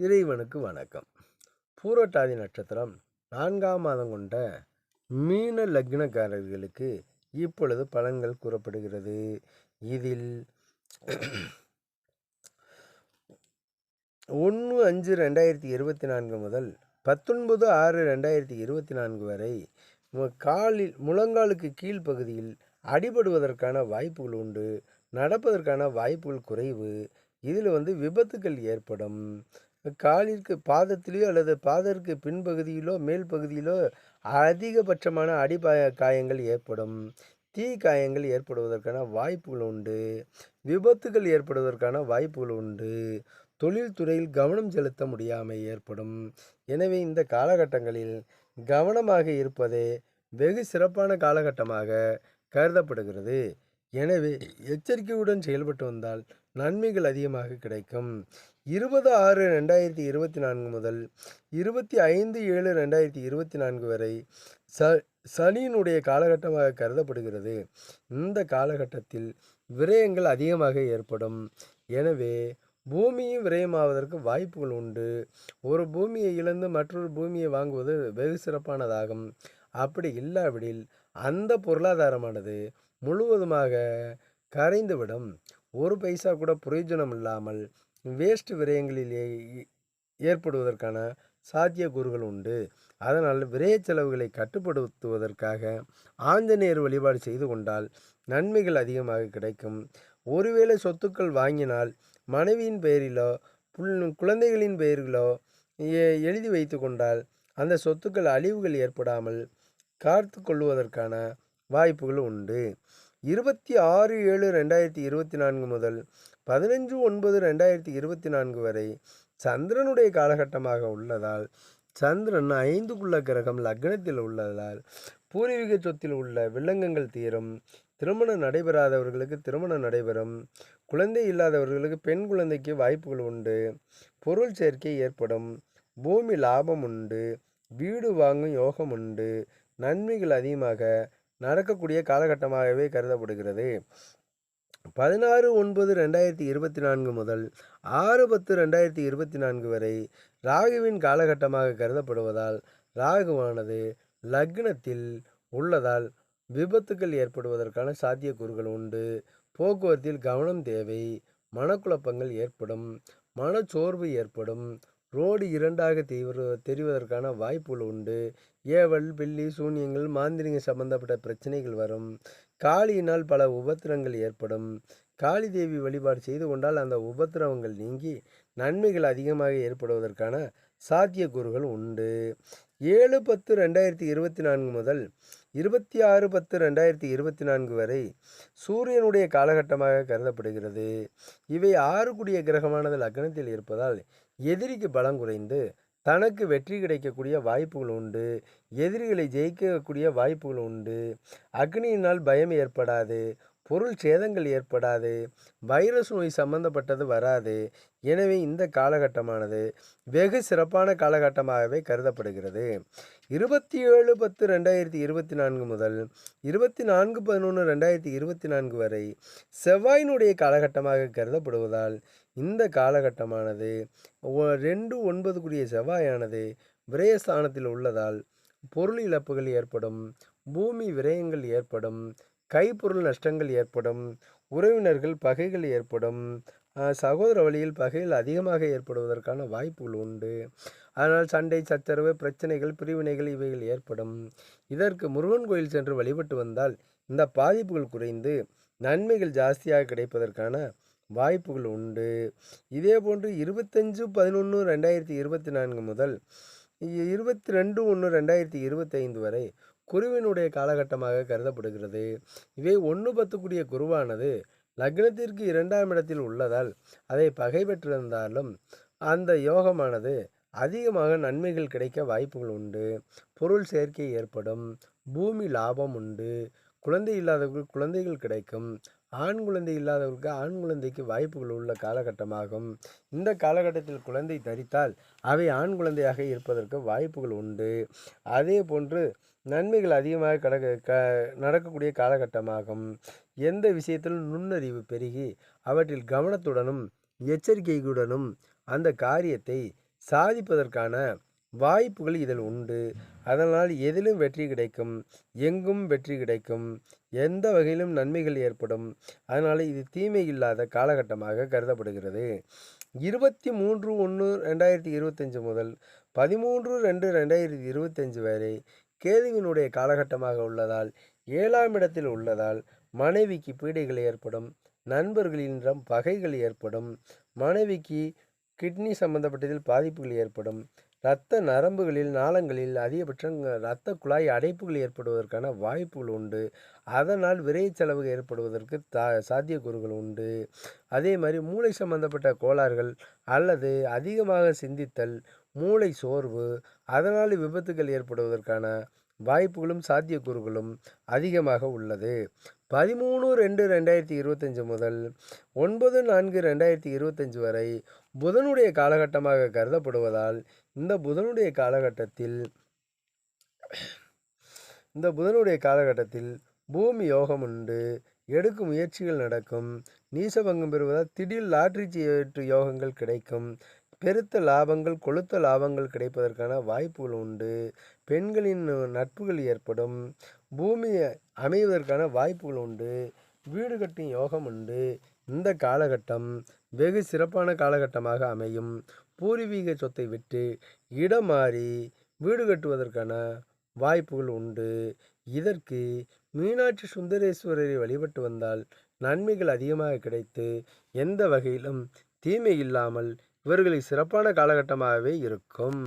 இறைவனுக்கு வணக்கம். பூரட்டாதி நட்சத்திரம் நான்காம் மாதம் கொண்ட மீன லக்னக்காரர்களுக்கு இப்பொழுது பலன்கள் கூறப்படுகிறது. இதில் ஒன்று அஞ்சு ரெண்டாயிரத்தி இருபத்தி நான்கு முதல் பத்தொன்பது ஆறு ரெண்டாயிரத்தி இருபத்தி நான்கு வரை காலில் முழங்காலுக்கு கீழ்ப்பகுதியில் அடிபடுவதற்கான வாய்ப்புகள் உண்டு. நடப்பதற்கான வாய்ப்புகள் குறைவு. இதில் வந்து விபத்துக்கள் ஏற்படும். காலிற்கு பாதத்திலேயோ அல்லது பாதத்திற்கு பின்பகுதியிலோ மேல் பகுதியிலோ அதிகபட்சமான அடிபாய காயங்கள் ஏற்படும். தீ காயங்கள் ஏற்படுவதற்கான வாய்ப்புகள் உண்டு. விபத்துகள் ஏற்படுவதற்கான வாய்ப்புகள் உண்டு. தொழில்துறையில் கவனம் செலுத்த முடியாமை ஏற்படும். எனவே இந்த காலகட்டங்களில் கவனமாக இருப்பதே வெகு சிறப்பான காலகட்டமாக கருதப்படுகிறது. எனவே எச்சரிக்கையுடன் செயல்பட்டு வந்தால் நன்மைகள் அதிகமாக கிடைக்கும். இருபது ஆறு ரெண்டாயிரத்தி இருபத்தி நான்கு முதல் இருபத்தி ஐந்து ஏழு ரெண்டாயிரத்தி இருபத்தி நான்கு வரை ச சனியினுடைய காலகட்டமாக கருதப்படுகிறது. இந்த காலகட்டத்தில் விரயங்கள் அதிகமாக ஏற்படும். எனவே பூமியும் விரயமாவதற்கு வாய்ப்புகள் உண்டு. ஒரு பூமியை இழந்து மற்றொரு பூமியை வாங்குவது வெகு சிறப்பானதாகும். அப்படி இல்லாவிடில் அந்த பொருளாதாரமானது முழுவதுமாக கரைந்துவிடும். ஒரு பைசா கூட பிரயோஜனம் இல்லாமல் வேஸ்ட் விரயங்களில் ஏ- ஏற்படுவதற்கான சாத்தியக்கூறுகள் உண்டு. அதனால் விரய செலவுகளை கட்டுப்படுத்துவதற்காக ஆஞ்சநேயர் வழிபாடு செய்து கொண்டால் நன்மைகள் அதிகமாக கிடைக்கும். ஒருவேளை சொத்துக்கள் வாங்கினால் மனைவியின் பெயரிலோ புல் குழந்தைகளின் பெயரிலோ எ- எழுதி வைத்து கொண்டால் அந்த சொத்துக்கள் அழிவுகள் ஏற்படாமல் காத்து கொள்வதற்கான வாய்ப்புகள் உண்டு. இருபத்தி ஆறு ஏழு ரெண்டாயிரத்தி இருபத்தி நான்கு முதல் பதினஞ்சு ஒன்பது ரெண்டாயிரத்தி இருபத்தி நான்கு வரை சந்திரனுடைய காலகட்டமாக உள்ளதால் சந்திரன் ஐந்துக்குள்ள கிரகம் லக்னத்தில் உள்ளதால் பூர்வீக சொத்தில் உள்ள வில்லங்கங்கள் தீரும் திருமணம் நடைபெறாதவர்களுக்கு திருமணம் நடைபெறும் குழந்தை இல்லாதவர்களுக்கு பெண் குழந்தைக்கு வாய்ப்புகள் உண்டு பொருள் சேர்க்கை ஏற்படும் பூமி லாபம் உண்டு வீடு வாங்கும் யோகம் உண்டு நன்மைகள் அதிகமாக நடக்கக்கூடிய காலகட்டமாகவே கருதப்படுகிறது. பதினாறு ஒன்பது ரெண்டாயிரத்தி இருபத்தி நான்கு முதல் ஆறு பத்து ரெண்டாயிரத்தி இருபத்தி நான்கு வரை ராகுவின் காலகட்டமாக கருதப்படுவதால் ராகுவானது லக்னத்தில் உள்ளதால் விபத்துக்கள் ஏற்படுவதற்கான சாத்தியக்கூறுகள் உண்டு. போக்குவரத்தில் கவனம் தேவை மனக்குழப்பங்கள் ஏற்படும் மனச்சோர்வு ஏற்படும் ரோடு இரண்டாக தீவிர தெரிவதற்கான வாய்ப்புகள் உண்டு. ஏவல் பில்லி சூன்யங்கள் மாந்திரிக சம்பந்தப்பட்ட பிரச்சனைகள் வரும். காளியினால் பல உபத்திரங்கள் ஏற்படும். காளி தேவி வழிபாடு செய்து கொண்டால் அந்த உபத்திரவங்கள் நீங்கி நன்மைகள் அதிகமாக ஏற்படுவதற்கான சாத்தியக்கூறுகள் உண்டு. ஏழு பத்து ரெண்டாயிரத்தி இருபத்தி நான்கு முதல் இருபத்தி ஆறு பத்து ரெண்டாயிரத்தி இருபத்தி நான்கு வரை சூரியனுடைய காலகட்டமாக கருதப்படுகிறது. இவை ஆறு கூடிய கிரகமானது லக்னத்தில் இருப்பதால் எதிரிக்கு பலம் குறைந்து தனக்கு வெற்றி கிடைக்கக்கூடிய வாய்ப்புகள் உண்டு. எதிரிகளை ஜெயிக்கக்கூடிய வாய்ப்புகள் உண்டு. அக்னியினால் பயம் ஏற்படாது. பொருள் சேதங்கள் ஏற்படாது வைரஸ் நோய் சம்பந்தப்பட்டது வராது. எனவே இந்த காலகட்டமானது வெகு சிறப்பான காலகட்டமாகவே கருதப்படுகிறது. இருபத்தி ஏழு பத்து ரெண்டாயிரத்தி இருபத்தி நான்கு முதல் இருபத்தி நான்கு பதினொன்று ரெண்டாயிரத்தி இருபத்தி நான்கு வரை செவ்வாயினுடைய காலகட்டமாக கருதப்படுவதால் இந்த காலகட்டமானது ஒ- ரெண்டு ஒன்பதுக்குரிய செவ்வாயானது விரயஸ்தானத்தில் உள்ளதால் பொருள் இழப்புகள் ஏற்படும் பூமி விரயங்கள் ஏற்படும் கைப்பொருள் நஷ்டங்கள் ஏற்படும் உறவினர்கள் பகைகள் ஏற்படும் சகோதர வழியில் பகைகள் அதிகமாக ஏற்படுவதற்கான வாய்ப்புகள் உண்டு. அதனால் சண்டை சச்சரவு பிரச்சனைகள் பிரிவினைகள் இவைகள் ஏற்படும். இதற்கு முருகன் கோயில் சென்று வழிபட்டு வந்தால் இந்த பாதிப்புகள் குறைந்து நன்மைகள் ஜாஸ்தியாக கிடைப்பதற்கான வாய்ப்புகள் உண்டு. இதே போன்று இருபத்தஞ்சு பதினொன்று ரெண்டாயிரத்தி இருபத்தி நான்கு முதல் இருபத்தி ரெண்டு ஒன்று ரெண்டாயிரத்தி இருபத்தைந்து வரை குருவினுடைய காலகட்டமாக கருதப்படுகிறது. இவை ஒன்று பத்துக்குரிய குருவானது லக்னத்திற்கு இரண்டாம் இடத்தில் உள்ளதால் அதை பகை பெற்றிருந்தாலும் அந்த யோகமானது அதிகமாக நன்மைகள் கிடைக்க வாய்ப்புகள் உண்டு. பொருள் சேர்க்கை ஏற்படும் பூமி லாபம் உண்டு குழந்தை இல்லாதவர்களுக்கு குழந்தைகள் கிடைக்கும் ஆண் குழந்தை இல்லாதவர்களுக்கு ஆண் குழந்தைக்கு வாய்ப்புகள் உள்ள காலகட்டமாகும். இந்த காலகட்டத்தில் குழந்தை தரித்தால் அவை ஆண் குழந்தையாக இருப்பதற்கு வாய்ப்புகள் உண்டு. அதே போன்று நன்மைகள் அதிகமாக கடக்க க நடக்கக்கூடிய காலகட்டமாகும். எந்த விஷயத்திலும் நுண்ணறிவு பெருகி அவற்றில் கவனத்துடனும் எச்சரிக்கையுடனும் அந்த காரியத்தை சாதிப்பதற்கான வாய்ப்புகள் இதில் உண்டு. அதனால் எதிலும் வெற்றி கிடைக்கும் எங்கும் வெற்றி கிடைக்கும் எந்த வகையிலும் நன்மைகள் ஏற்படும். அதனால் இது தீமை இல்லாத காலகட்டமாக கருதப்படுகிறது. இருபத்தி மூன்று ஒன்று ரெண்டாயிரத்தி இருபத்தஞ்சு முதல் பதிமூன்று ரெண்டு ரெண்டாயிரத்தி இருபத்தஞ்சு வரை கேதுவினுடைய காலகட்டமாக உள்ளதால் ஏழாம் இடத்தில் உள்ளதால் மனைவிக்கு பீடைகள் ஏற்படும் நண்பர்களிடம் பகைகள் ஏற்படும் மனைவிக்கு கிட்னி சம்பந்தப்பட்டதில் பாதிப்புகள் ஏற்படும். இரத்த நரம்புகளில் நாளங்களில் அதிகபட்சம் இரத்த குழாய் அடைப்புகள் ஏற்படுவதற்கான வாய்ப்புகள் உண்டு. அதனால் விரைவு செலவு ஏற்படுவதற்கு தா சாத்தியக்கூறுகள் உண்டு. அதே மாதிரி மூளை சம்பந்தப்பட்ட கோளாறுகள் அல்லது அதிகமாக சிந்தித்தல் மூளை சோர்வு அதனால் விபத்துகள் ஏற்படுவதற்கான வாய்ப்புகளும் சாத்தியக்கூறுகளும் அதிகமாக உள்ளது. பதிமூணு ரெண்டு ரெண்டாயிரத்தி இருபத்தஞ்சு முதல் ஒன்பது நான்கு ரெண்டாயிரத்தி இருபத்தஞ்சு வரை புதனுடைய காலகட்டமாக கருதப்படுவதால் இந்த புதனுடைய காலகட்டத்தில் இந்த புதனுடைய காலகட்டத்தில் பூமி யோகம் உண்டு எடுக்கும் முயற்சிகள் நடக்கும் நீசபங்கம் பெறுவதால் திடீர் லாட்ரி சீட்டு யோகங்கள் கிடைக்கும் பெருத்த லாபங்கள் கொளுத்த லாபங்கள் கிடைப்பதற்கான வாய்ப்புகள் உண்டு பெண்களின் நட்புகள் ஏற்படும் பூமி அமைவதற்கான வாய்ப்புகள் உண்டு. வீடு கட்டும் யோகம் உண்டு. இந்த காலகட்டம் வெகு சிறப்பான காலகட்டமாக அமையும். பூர்வீக சொத்தை விட்டு இடம் மாறி வீடு கட்டுவதற்கான வாய்ப்புகள் உண்டு. இதற்கு மீனாட்சி சுந்தரேஸ்வரரை வழிபட்டு வந்தால் நன்மைகள் அதிகமாக கிடைத்து எந்த வகையிலும் தீமை இல்லாமல் இவர்களுக்கு சிறப்பான காலகட்டமாகவே இருக்கும்.